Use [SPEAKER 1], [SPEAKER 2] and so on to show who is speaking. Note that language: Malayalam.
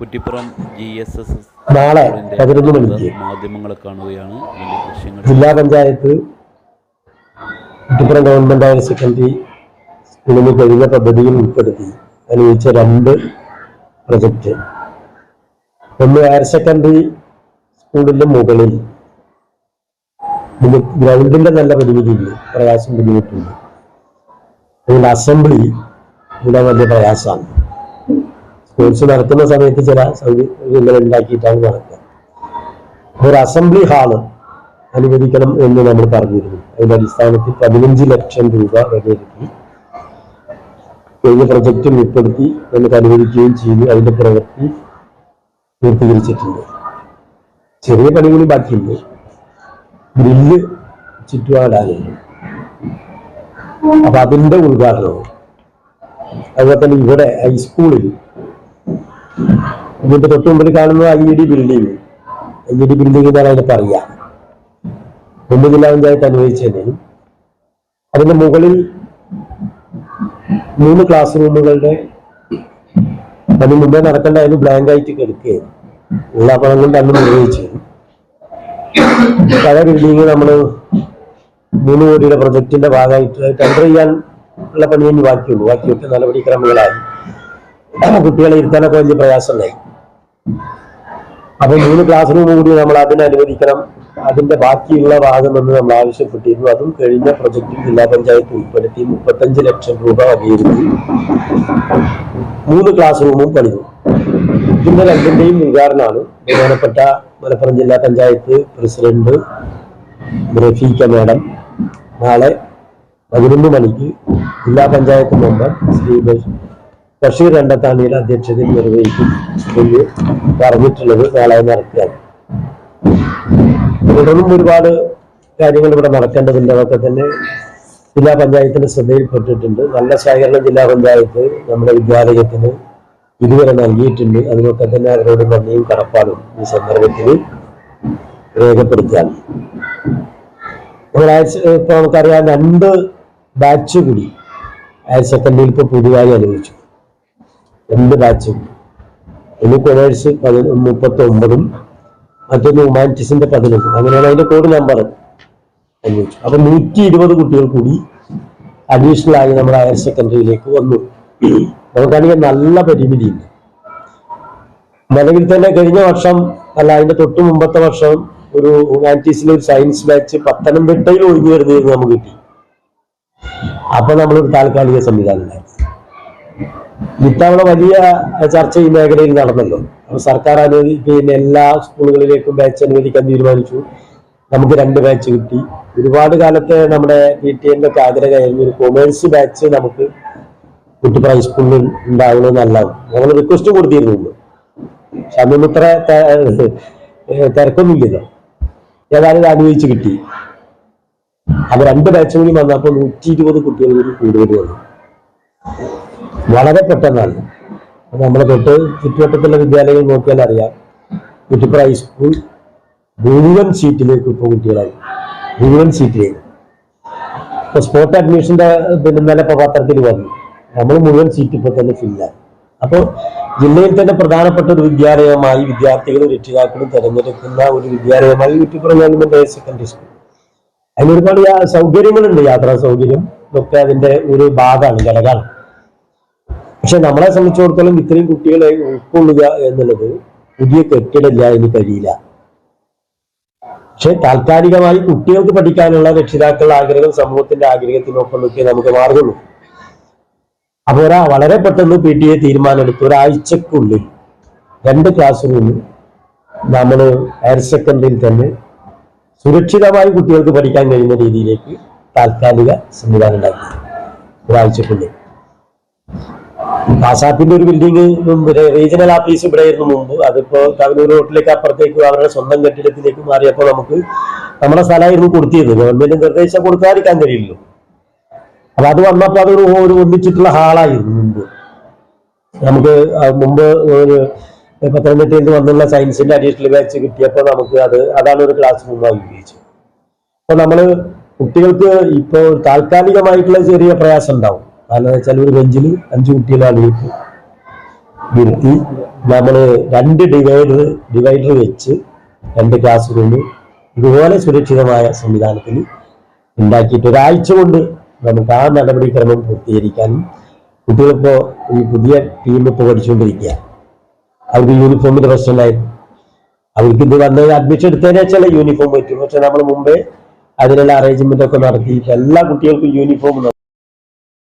[SPEAKER 1] കുറ്റിപ്പുറം ജി എസ് എസ്
[SPEAKER 2] നാളെ പതിനൊന്ന് മണിക്ക്
[SPEAKER 1] മാധ്യമങ്ങളെ കാണുകയാണ്.
[SPEAKER 2] ജില്ലാ panchayat Kuttippuram government higher secondary സ്കൂളിന് കഴിഞ്ഞ പദ്ധതിയിൽ ഉൾപ്പെടുത്തി അനുവദിച്ച രണ്ട് പ്രൊജക്റ്റ്. ഒന്ന് ഹയർ സെക്കൻഡറി സ്കൂളിന്റെ മുകളിൽ ഗ്രൗണ്ടിന്റെ നല്ല പരിമിതിയില്ല പ്രയാസം ബുദ്ധിമുട്ടുണ്ട്. അതുകൊണ്ട് അസംബ്ലി ഇവിടെ വലിയ പ്രയാസമാണ്. സ്പോർട്സ് നടത്തുന്ന സമയത്ത് ചില സൗകര്യങ്ങൾ ഉണ്ടാക്കിയിട്ടാണ് നടക്കുക. ഒരു അസംബ്ലി ഹാൾ അനുവദിക്കണം എന്ന് നമ്മൾ പറഞ്ഞിരുന്നു. അതിന്റെ അടിസ്ഥാനത്തിൽ പതിനഞ്ച് ലക്ഷം രൂപ വിലയിരുത്തി കഴിഞ്ഞ പ്രൊജക്റ്റിൽ ഉൾപ്പെടുത്തി നമുക്ക് അനുവദിക്കുകയും ചെയ്തു. അതിന്റെ പ്രവൃത്തി പൂർത്തീകരിച്ചിട്ടുണ്ട്. ചെറിയ പണികൾ ബാക്കിയുണ്ട്. ഗ്രില്ല് ചുറ്റുപാടാനുണ്ട് അപ്പൊ അതിന്റെ ഉദ്ഘാടനവും അതുപോലെ തന്നെ ഇവിടെ ഹൈസ്കൂളിൽ ഇതിന്റെ തൊട്ട് മുമ്പിൽ കാണുന്ന I E D building I E D building എന്നാണ് അതിന് പറയാ ഒന്ന് ജില്ലാ പഞ്ചായത്ത് അനുവദിച്ചതിന്. അതിന്റെ മുകളിൽ മൂന്ന് ക്ലാസ് റൂമുകളുടെ അതിന് മുമ്പേ നടക്കേണ്ട അതിന് ബ്ലാങ്ക് ആയിട്ട് കിടക്കുകയും എല്ലാ പണം കൊണ്ട് അന്ന് നിർവഹിച്ചു പല ബിൽഡിംഗ് നമ്മൾ മൂന്ന് കോടിയുടെ പ്രൊജക്ടിന്റെ ഭാഗമായിട്ട് ടെൻഡർ ചെയ്യാൻ ഉള്ള പണി ഇനി ബാക്കിയുള്ളൂ. ബാക്കിയൊക്കെ നടപടിക്രമങ്ങളായി. കുട്ടികളെ ഇരുത്താനൊക്കെ വലിയ പ്രയാസമുണ്ടായി. അപ്പൊ മൂന്ന് ക്ലാസ് റൂം കൂടി നമ്മൾ അതിനെ അനുവദിക്കണം. അതിന്റെ ബാക്കിയുള്ള ഭാഗം എന്ന് നമ്മൾ ആവശ്യപ്പെട്ടിരുന്നു. അതും കഴിഞ്ഞ പ്രൊജക്റ്റിൽ ജില്ലാ പഞ്ചായത്ത് ഉൾപ്പെടുത്തി മുപ്പത്തഞ്ച് ലക്ഷം രൂപ വകയിരുത്തി. മൂന്ന് ക്ലാസ് റൂമും പണിതു. ഇതിന്റെ രണ്ടിന്റെയും ഉദ്ഘാടനമാണ് ബഹുമാനപ്പെട്ട മലപ്പുറം ജില്ലാ പഞ്ചായത്ത് പ്രസിഡന്റ് റഫീഖ മാഡം. നാളെ പതിനൊന്ന് മണിക്ക് ജില്ലാ പഞ്ചായത്ത് മെമ്പർ ശ്രീ ബഷീർ രണ്ടത്താണിയുടെ അധ്യക്ഷതയിൽ നിർവഹിക്കും പറഞ്ഞിട്ടുള്ളത് നാളെ നടക്കുകയാണ് തുടർന്നും ഒരുപാട് കാര്യങ്ങൾ ഇവിടെ നടക്കേണ്ടതുണ്ട്. അതൊക്കെ തന്നെ ജില്ലാ പഞ്ചായത്തിന്റെ ശ്രദ്ധയിൽപ്പെട്ടിട്ടുണ്ട്. നല്ല സഹകരണം ജില്ലാ പഞ്ചായത്ത് നമ്മുടെ വിദ്യാലയത്തിന് ഇതുവരെ നൽകിയിട്ടുണ്ട്. അതിനൊക്കെ തന്നെ അവരോട് നന്ദിയും കടപ്പാടും ഈ സന്ദർഭത്തിൽ രേഖപ്പെടുത്താൻ നമ്മൾ ഇപ്പൊ നമുക്കറിയാം രണ്ട് ബാച്ച് കൂടി ഹയർ സെക്കൻഡറിയിൽ ഇപ്പൊ പുതുതായി അനുവദിച്ചു. രണ്ട് ബാച്ചും ഒന്ന് കൊമേഴ്സ് പതിനൊന്ന് മുപ്പത്തി ഒമ്പതും മറ്റൊന്ന് ഹ്യൂമാനിറ്റീസിന്റെ പതിനൊന്നും. അങ്ങനെയാണ് അതിന്റെ കോഡ് നമ്പർ അന്വേഷിച്ചു അപ്പൊ നൂറ്റി ഇരുപത് കുട്ടികൾ കൂടി അഡീഷണൽ ആയി നമ്മുടെ ഹയർ സെക്കൻഡറിയിലേക്ക് വന്നു. നമുക്കാണെങ്കിൽ നല്ല പരിമിതിയുണ്ട്. നിലവിൽ തന്നെ കഴിഞ്ഞ വർഷം അല്ല അതിന്റെ തൊട്ട് മുമ്പത്തെ വർഷം ഒരു ഹ്യൂമാനിറ്റീസിലെ ഒരു സയൻസ് ബാച്ച് പത്തനംതിട്ടയിൽ ഒഴിഞ്ഞു വരുന്നത് നമുക്ക് കിട്ടി. അപ്പൊ നമ്മളൊരു താൽക്കാലിക സംവിധാനം ഉണ്ടായി ഇത്തവണ വലിയ ചർച്ച ഈ മേഖലയിൽ നടന്നല്ലോ. സർക്കാർ അനുവദി പിന്നെ എല്ലാ സ്കൂളുകളിലേക്കും ബാച്ച് അനുവദിക്കാൻ തീരുമാനിച്ചു. നമുക്ക് രണ്ട് ബാച്ച് കിട്ടി. ഒരുപാട് കാലത്തെ നമ്മുടെ പി ടി എന്റെ ഒക്കെ ആഗ്രഹമായിരുന്നു ഒരു കൊമേഴ്സ് ബാച്ച് നമുക്ക് കുട്ടിപ്പുറ ഹൈസ്കൂളിൽ നല്ലതാണ്. ഞങ്ങൾ റിക്വസ്റ്റ് കൊടുത്തിരുന്നു. പക്ഷെ ഏഹ് തിരക്കൊന്നുമില്ലല്ലോ. ഏതായാലും അനുവദിച്ച് കിട്ടി. അപ്പൊ രണ്ട് ബാച്ച് കൂടി വന്നപ്പോൾ നൂറ്റി ഇരുപത് കുട്ടികൾ കൂടി കൂടുതൽ വന്നു. വളരെ പെട്ടെന്നാണ്. നമ്മളെ തൊട്ട് ചുറ്റുവട്ടത്തുള്ള വിദ്യാലയങ്ങൾ നോക്കിയാൽ അറിയാം. കുറ്റിപ്പുറ ഹൈസ്കൂൾ മുഴുവൻ സീറ്റിലേക്ക് ഇപ്പോൾ കുട്ടികളായി. മുഴുവൻ സീറ്റിലേക്ക് ഇപ്പൊ സ്പോട്ട് അഡ്മിഷന്റെ പിന്നെ ഇന്നലെ പത്രത്തിൽ വന്നു. നമ്മൾ മുഴുവൻ സീറ്റ് ഇപ്പൊ തന്നെ ഫില്ലായി അപ്പോൾ ജില്ലയിൽ തന്നെ പ്രധാനപ്പെട്ട ഒരു വിദ്യാലയമായി വിദ്യാർത്ഥികളും രക്ഷിതാക്കളും തിരഞ്ഞെടുക്കുന്ന ഒരു വിദ്യാലയമായി Kuttippuram government higher secondary school അതിന് ഒരുപാട് സൗകര്യങ്ങളുണ്ട്. യാത്രാ സൗകര്യം ഒക്കെ അതിന്റെ ഒരു ഭാഗമാണ് ഘടകമാണ്. പക്ഷെ നമ്മളെ സംബന്ധിച്ചിടത്തോളം ഇത്രയും കുട്ടികളെ ഉൾക്കൊള്ളുക എന്നുള്ളത് പുതിയ കെട്ടിടില്ല ഇനി കഴിയില്ല. പക്ഷെ താൽക്കാലികമായി കുട്ടികൾക്ക് പഠിക്കാനുള്ള രക്ഷിതാക്കളുടെ ആഗ്രഹം സമൂഹത്തിന്റെ ആഗ്രഹത്തിനൊപ്പം നിൽക്കേ നമുക്ക് മാർഗുള്ളൂ അപ്പൊ ഒരാ വളരെ പെട്ടെന്ന് പി ടി എ തീരുമാനമെടുത്ത് ഒരാഴ്ചക്കുള്ളിൽ രണ്ട് ക്ലാസ് റൂമിൽ നമ്മൾ ഹയർ സെക്കൻഡറിയിൽ തന്നെ സുരക്ഷിതമായി കുട്ടികൾക്ക് പഠിക്കാൻ കഴിയുന്ന രീതിയിലേക്ക് താൽക്കാലിക സംവിധാനം ഉണ്ടാക്കി. ഒരാഴ്ചക്കുള്ളിൽ. ആസാപ്പിന്റെ ഒരു ബിൽഡിംഗ് റീജിയണൽ ഓഫീസ് ഇവിടെ ആയിരുന്നു മുമ്പ്. അതിപ്പോ കവനൂർ റോട്ടിലേക്ക് അപ്പുറത്തേക്ക് അവരുടെ സ്വന്തം കെട്ടിടത്തിലേക്ക് മാറിയപ്പോൾ നമുക്ക് നമ്മുടെ സ്ഥലമായിരുന്നു കൊടുത്തിരുന്നത്. ഗവൺമെന്റ് നിർദ്ദേശം കൊടുക്കാതിരിക്കാൻ കഴിയില്ലല്ലോ. അപ്പൊ അത് വന്നപ്പോ അതൊരു ഒരു ഒന്നിച്ചിട്ടുള്ള ഹാളായിരുന്നു മുമ്പ്. നമുക്ക് മുമ്പ് ഒരു പത്തനംതിട്ടയിൽ നിന്ന് വന്നുള്ള സയൻസിന്റെ അഡീഷണൽ ബാച്ച് കിട്ടിയപ്പോൾ നമുക്ക് അത് അതാണ് ഒരു ക്ലാസ് റൂമായി ഉപയോഗിച്ചത്. അപ്പൊ നമ്മൾ കുട്ടികൾക്ക് ഇപ്പോൾ താൽക്കാലികമായിട്ടുള്ള ചെറിയ പ്രയാസം ഉണ്ടാവും. കാരണം വെച്ചാൽ ഒരു ബെഞ്ചിൽ അഞ്ചു കുട്ടികളാണ് ഇരുത്തി ഇരുത്തി നമ്മൾ രണ്ട് ഡിവൈഡർ ഡിവൈഡർ വെച്ച് രണ്ട് ക്ലാസ് റൂം ഇതുപോലെ സുരക്ഷിതമായ സംവിധാനത്തിൽ ഉണ്ടാക്കിയിട്ട് ഒരാഴ്ച കൊണ്ട് നമുക്ക് ആ നടപടിക്രമം പൂർത്തീകരിക്കാനും കുട്ടികളിപ്പോൾ ഈ പുതിയ ടീം ഇപ്പോൾ പഠിച്ചുകൊണ്ടിരിക്കുക അവർക്ക് യൂണിഫോമിന്റെ പ്രശ്നമായിരുന്നു അവർക്ക് ഇത് വന്ന് അഡ്മിഷൻ എടുത്തതിനെ ചില യൂണിഫോം പറ്റും. പക്ഷെ നമ്മൾ മുമ്പേ അതിനുള്ള അറേഞ്ച്മെന്റ് ഒക്കെ നടത്തി. എല്ലാ കുട്ടികൾക്കും യൂണിഫോം